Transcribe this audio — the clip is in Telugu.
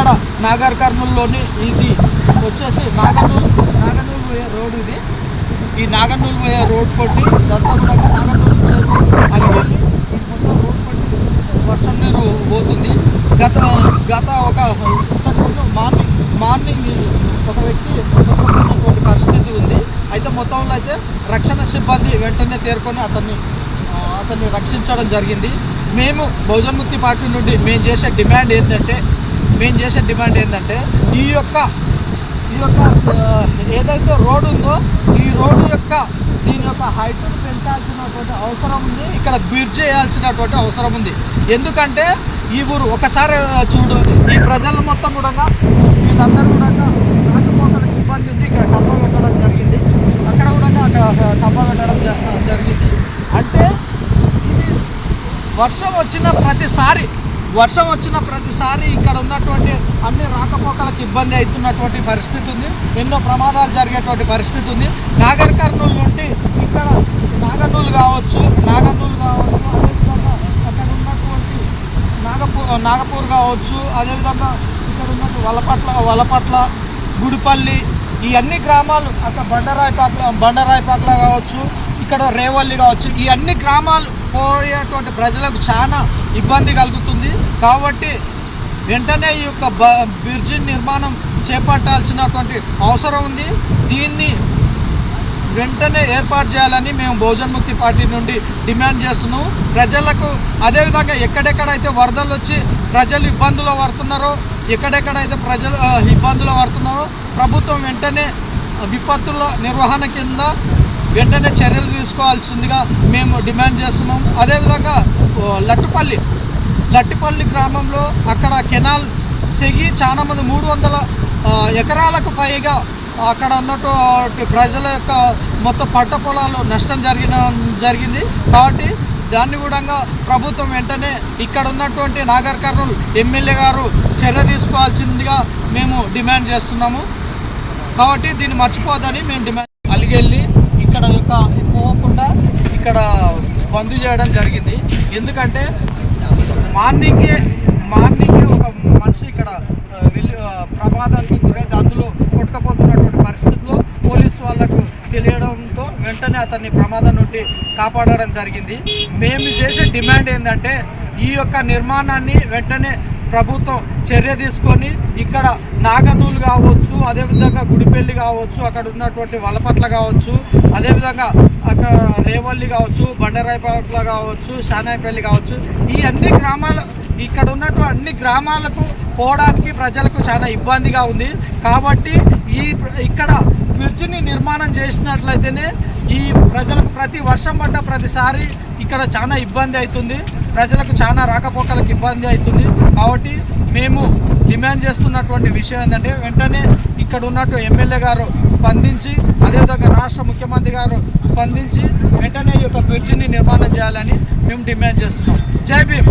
ఇక్కడ నాగర్ కర్నూలులోని ఇది వచ్చేసి నాగనూలు నాగనూలు పోయే రోడ్ ఇది. ఈ నాగనూలు పోయే రోడ్ కొట్టి దత్తపురం నాగనూలు చెరువు అలిగెళ్ళి మొత్తం రోడ్ కొట్టి వర్షం నీరు పోతుంది. గత గత ఒక ఇంతకుముందు మార్నింగ్ మార్నింగ్ ఒక వ్యక్తి కొట్టుకున్నటువంటి పరిస్థితి ఉంది. అయితే మొత్తంలో అయితే రక్షణ సిబ్బంది వెంటనే తేరుకొని అతన్ని అతన్ని రక్షించడం జరిగింది. మేము బహుజన్ముక్తి పార్టీ నుండి మేము చేసే డిమాండ్ ఏంటంటే మేము చేసే డిమాండ్ ఏంటంటే ఈ యొక్క ఈ యొక్క ఏదైతే రోడ్డు ఉందో ఈ రోడ్డు యొక్క దీని యొక్క హైట్ను పెంచాల్సినటువంటి అవసరం ఉంది. ఇక్కడ బ్రిడ్జ్ చేయాల్సినటువంటి అవసరం ఉంది. ఎందుకంటే ఈ ఊరు ఒకసారి చూడు ఈ ప్రజలు మొత్తం కూడా వీళ్ళందరూ కూడా రాకపోకలకు ఇబ్బంది ఉంది. ఇక్కడ కప్ప పెట్టడం జరిగింది. అక్కడ కూడా అక్కడ కప్ప పెట్టడం జరిగింది. అంటే ఇది వర్షం వచ్చిన ప్రతిసారి వర్షం వచ్చిన ప్రతిసారి ఇక్కడ ఉన్నటువంటి అన్ని రాకపోకలకు ఇబ్బంది అవుతున్నటువంటి పరిస్థితి ఉంది. ఎన్నో ప్రమాదాలు జరిగేటువంటి పరిస్థితి ఉంది. నాగర్ కర్నూలు నుండి ఇక్కడ నాగర్నూలు కావచ్చు నాగర్నూలు కావచ్చు అదేవిధంగా అక్కడ ఉన్నటువంటి నాగపూర్ నాగపూర్ కావచ్చు అదేవిధంగా ఇక్కడ ఉన్నటువంటి వలపట్ల వలపట్ల గుడిపల్లి ఈ అన్ని గ్రామాలు అక్కడ బండరాయిపాట్ల బండరాయిపాట్ల కావచ్చు ఇక్కడ రేవల్లి కావచ్చు ఈ అన్ని గ్రామాలు పోయేటువంటి ప్రజలకు చాలా ఇబ్బంది కలుగుతుంది. కాబట్టి వెంటనే ఈ యొక్క బ బ్రిడ్జి నిర్మాణం చేపట్టాల్సినటువంటి అవసరం ఉంది. దీన్ని వెంటనే ఏర్పాటు చేయాలని మేము బహుజన్ ముక్తి పార్టీ నుండి డిమాండ్ చేస్తున్నాము ప్రజలకు అదేవిధంగా ఎక్కడెక్కడైతే వరదలు వచ్చి ప్రజలు ఇబ్బందులు పడుతున్నారో ఎక్కడెక్కడైతే ప్రజలు ఇబ్బందులు పడుతున్నారో ప్రభుత్వం వెంటనే విపత్తుల నిర్వహణ కింద వెంటనే చర్యలు తీసుకోవాల్సిందిగా మేము డిమాండ్ చేస్తున్నాం. అదేవిధంగా లట్టుపల్లి. లట్టిపల్లి గ్రామంలో అక్కడ కెనాల్ తెగి చాలా మంది మూడు వందల ఎకరాలకు పైగా అక్కడ ఉన్నటువంటి ప్రజల యొక్క మొత్తం పంట పొలాలు నష్టం జరిగిన జరిగింది. కాబట్టి దాన్ని కూడా ప్రభుత్వం వెంటనే ఇక్కడ ఉన్నటువంటి నాగర్ కర్నూలు ఎమ్మెల్యే గారు చర్య తీసుకోవాల్సిందిగా మేము డిమాండ్ చేస్తున్నాము. కాబట్టి దీన్ని మర్చిపోదని మేము డిమాండ్ అలిగెళ్ళి ఇక్కడ యొక్క పోకుండా ఇక్కడ బంద్ చేయడం జరిగింది. ఎందుకంటే మార్నింగే మార్నింగే ఒక మనిషి ఇక్కడ వెళ్ళి ప్రమాదానికి గురైతే అందులో కొట్టుకపోతున్నటువంటి పరిస్థితుల్లో పోలీసు వాళ్ళకు తెలియడంతో వెంటనే అతన్ని ప్రమాదం నుండి కాపాడడం జరిగింది. మేము చేసే డిమాండ్ ఏంటంటే ఈ యొక్క నిర్మాణాన్ని వెంటనే ప్రభుత్వం చర్య తీసుకొని ఇక్కడ నాగనూలు కావచ్చు అదేవిధంగా గుడిపల్లి కావచ్చు అక్కడ ఉన్నటువంటి వలపట్ల కావచ్చు అదేవిధంగా అక్కడ రేవల్లి కావచ్చు బండరాయిపట్ల కావచ్చు షానాయిపల్లి కావచ్చు ఈ అన్ని గ్రామాల ఇక్కడ ఉన్నటువంటి అన్ని గ్రామాలకు పోవడానికి ప్రజలకు చాలా ఇబ్బందిగా ఉంది. కాబట్టి ఈ ఇక్కడ బ్రిడ్జిని నిర్మాణం చేసినట్లయితేనే ఈ ప్రజలకు ప్రతి వర్షం పడ్డ ప్రతిసారి ఇక్కడ చాలా ఇబ్బంది అవుతుంది. ప్రజలకు చాలా రాకపోకలకు ఇబ్బంది అవుతుంది. కాబట్టి మేము డిమాండ్ చేస్తున్నటువంటి విషయం ఏంటంటే వెంటనే ఇక్కడ ఉన్నట్టు ఎమ్మెల్యే గారు స్పందించి అదేవిధంగా రాష్ట్ర ముఖ్యమంత్రి గారు స్పందించి వెంటనే ఈ యొక్క బ్రిడ్జిని నిర్మాణం చేయాలని మేము డిమాండ్ చేస్తున్నాం. జై భీమ్!